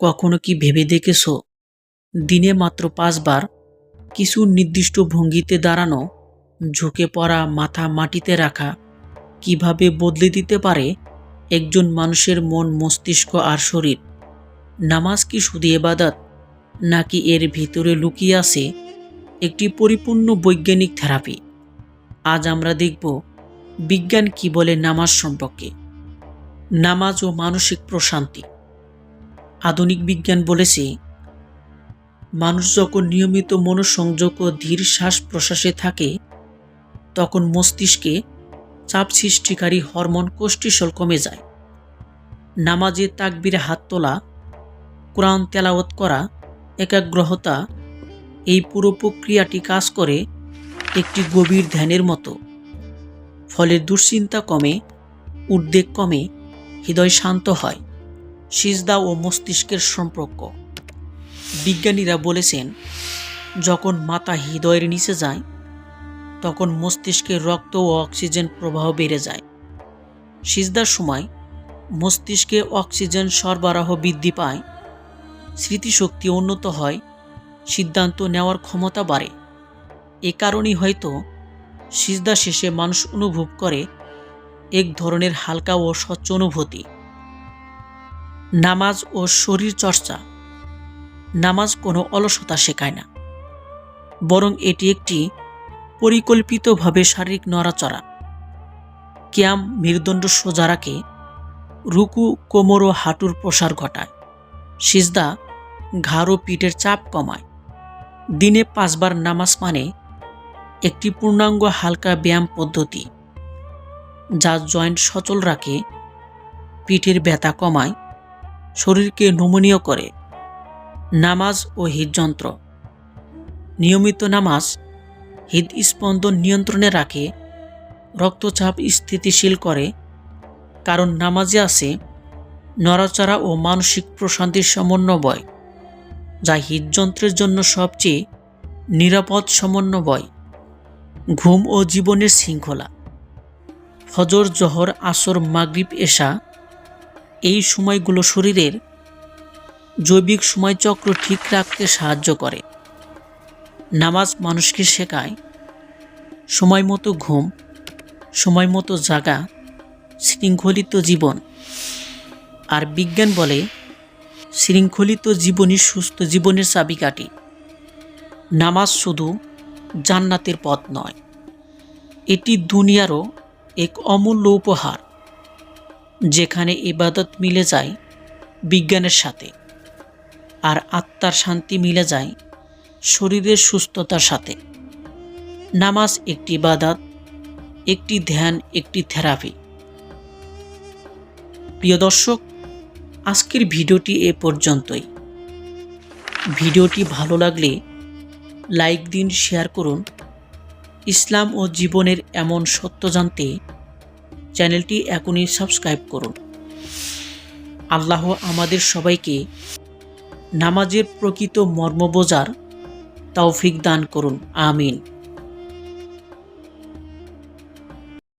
কখনো কি ভেবে দেখেছ? দিনে মাত্র পাঁচবার কিছু নির্দিষ্ট ভঙ্গিতে দাঁড়ানো, ঝুঁকে পড়া মাথা মাটিতে রাখা কীভাবে বদলে দিতে পারে একজন মানুষের মন, মস্তিষ্ক আর শরীর? নামাজ কি শুধু এবাদত, নাকি এর ভিতরে লুকিয়ে আছে একটি পরিপূর্ণ বৈজ্ঞানিক থেরাপি? আজ আমরা দেখব বিজ্ঞান কি বলে নামাজ সম্পর্কে। নামাজ ও মানসিক প্রশান্তি। আধুনিক বিজ্ঞান বলেছে, মানুষ যখন নিয়মিত মনোসংযোগ ও ধীর শ্বাস প্রশ্বাসে থাকে, তখন মস্তিষ্কে চাপ সৃষ্টিকারী হরমোন কোষ্টিসল কমে যায়। নামাজে তাকবিরে হাত তোলা, কোরআন তেলাওয়াত করা, একাগ্রহতা, এই পুরো প্রক্রিয়াটি কাজ করে একটি গভীর ধ্যানের মতো। ফলে দুশ্চিন্তা কমে, উদ্বেগ কমে, হৃদয় শান্ত হয়। সিজদা ও মস্তিষ্কের সম্পর্ক। বিজ্ঞানীরা বলেছেন, যখন মাথা হৃদয়ের নিচে যায়, তখন মস্তিষ্কের রক্ত ও অক্সিজেন প্রবাহ বেড়ে যায়। সিজদার সময় মস্তিষ্কে অক্সিজেন সরবরাহ বৃদ্ধি পায়, স্মৃতিশক্তি উন্নত হয়, সিদ্ধান্ত নেওয়ার ক্ষমতা বাড়ে। এ কারণেই হয়তো সিজদা শেষে মানুষ অনুভব করে এক ধরনের হালকা ও স্বচ্ছ অনুভূতি। নামাজ ও শরীর চর্চা। নামাজ কোনো অলসতা শেখায় না। বরং এটি একটি পরিকল্পিতভাবে শারীরিক নড়াচড়া। ক্যাম মেরুদণ্ড সোজা রাখে, রুকু কোমর ও হাঁটুর প্রসার ঘটায়। সিজদা ঘাড় ও পিঠের চাপ কমায়। দিনে পাঁচবার নামাজ মানে একটি পূর্ণাঙ্গ হালকা ব্যায়াম পদ্ধতি, যা জয়েন্ট সচল রাখে, পিঠের ব্যথা কমায় শরীরকে নমনীয় করে। নামাজ ও হৃদযন্ত্র। নিয়মিত নামাজ হৃদস্পন্দন নিয়ন্ত্রণে রাখে, রক্তচাপ স্থিতিশীল করে, কারণ নামাজে আছে নড়াচড়া ও মানসিক প্রশান্তির সমন্বয়, যা হৃদযন্ত্রের জন্য সবচেয়ে নিরাপদ সমন্বয়। ঘুম ও জীবনের শৃঙ্খলা। ফজর, জহর, আসর, মাগরিব, এশা এই সময়গুলো শরীরের জৈবিক সময়চক্র ঠিক রাখতে সাহায্য করে। নামাজ মানুষকে শেখায়, সময় মতো ঘুম, সময় মতো জাগা, শৃঙ্খলিত জীবন। আর বিজ্ঞান বলে, শৃঙ্খলিত জীবনই সুস্থ জীবনের চাবিকাঠি। নামাজ শুধু জান্নাতের পথ নয়, এটি দুনিয়ারও এক অমূল্য উপহার। যেখানে ইবাদত মিলে যায় বিজ্ঞানের সাথে, আর আত্মার শান্তি মিলে যায় শরীরের সুস্থতার সাথে। নামাজ একটি ইবাদত, একটি ধ্যান, একটি থেরাপি। প্রিয় দর্শক, আজকের ভিডিওটি এ পর্যন্তই। ভিডিওটি ভালো লাগলে লাইক দিন, শেয়ার করুন। ইসলাম ও জীবনের এমন সত্য জানতে চ্যানেলটি এখনই সাবস্ক্রাইব করুন। আল্লাহ আমাদের সবাইকে নামাজের প্রকৃত মর্ম বোঝার তৌফিক দান করুন। আমিন।